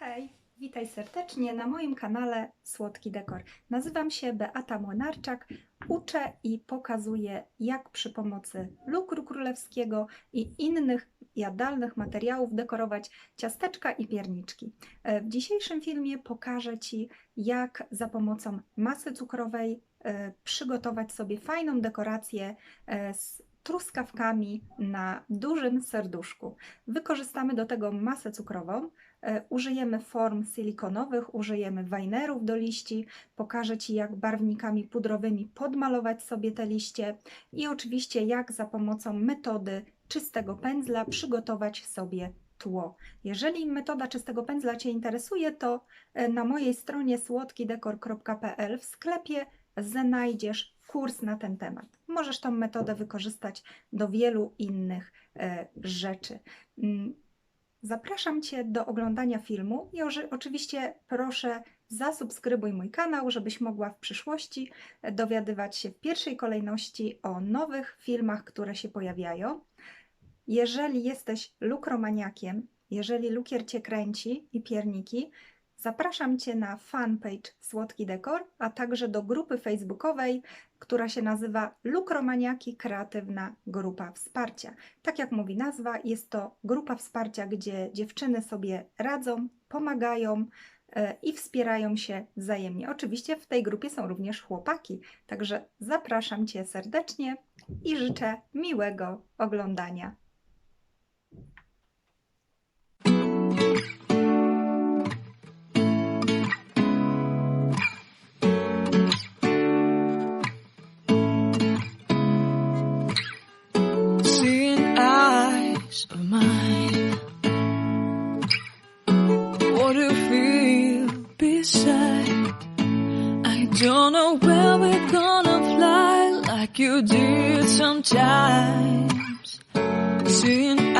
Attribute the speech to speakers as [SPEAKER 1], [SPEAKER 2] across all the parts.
[SPEAKER 1] Hej, witaj serdecznie na moim kanale Słodki Dekor. Nazywam się Beata Młynarczak. Uczę i pokazuję, jak przy pomocy lukru królewskiego i innych jadalnych materiałów dekorować ciasteczka i pierniczki. E, W dzisiejszym filmie pokażę Ci, jak za pomocą masy cukrowej e, przygotować sobie fajną dekorację e, z truskawkami na dużym serduszku. Wykorzystamy do tego masę cukrową. E, Użyjemy form silikonowych, użyjemy wajnerów do liści. Pokażę Ci, jak barwnikami pudrowymi podmalować sobie te liście i oczywiście, jak za pomocą metody czystego pędzla przygotować sobie tło. Jeżeli metoda czystego pędzla Cię interesuje, to e, na mojej stronie słodkidekor.pl w sklepie znajdziesz kurs na ten temat. Możesz tą metodę wykorzystać do wielu innych e, rzeczy. Zapraszam Cię do oglądania filmu i oczywiście proszę zasubskrybuj mój kanał, żebyś mogła w przyszłości e, dowiadywać się w pierwszej kolejności o nowych filmach, które się pojawiają. Jeżeli jesteś lukromaniakiem, jeżeli lukier Cię kręci i pierniki, zapraszam Cię na fanpage Słodki Dekor, a także do grupy facebookowej, która się nazywa Lukromaniaki Kreatywna Grupa Wsparcia. Tak jak mówi nazwa, jest to grupa wsparcia, gdzie dziewczyny sobie radzą, pomagają e, i wspierają się wzajemnie. Oczywiście w tej grupie są również chłopaki, także zapraszam Cię serdecznie i życzę miłego oglądania.
[SPEAKER 2] Of mine. What do you feel beside? I don't know where we're gonna fly like you did sometimes. Seeing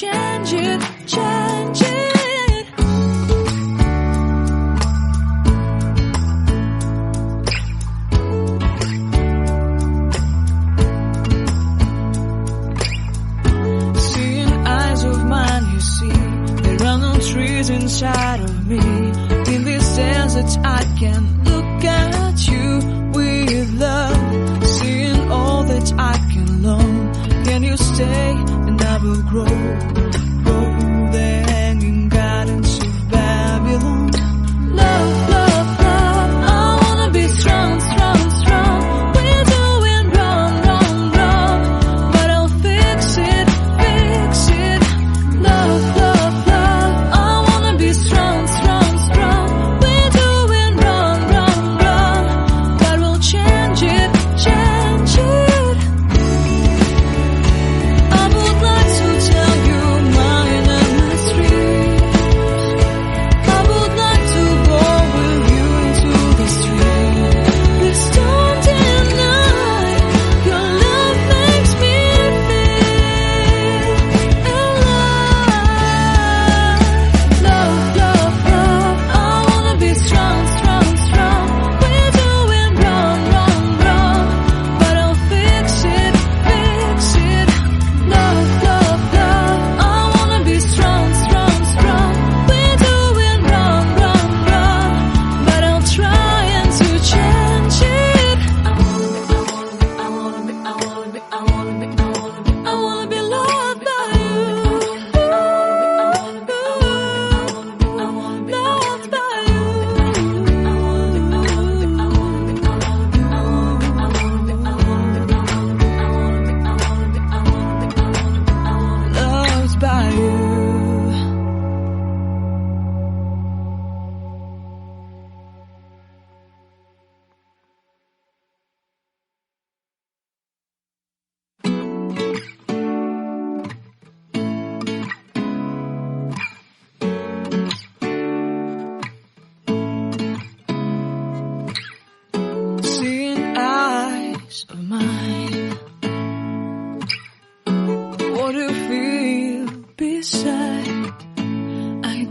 [SPEAKER 2] change it, change it. Seeing eyes of mine, you see, there are no trees inside of me. In this desert, I can look at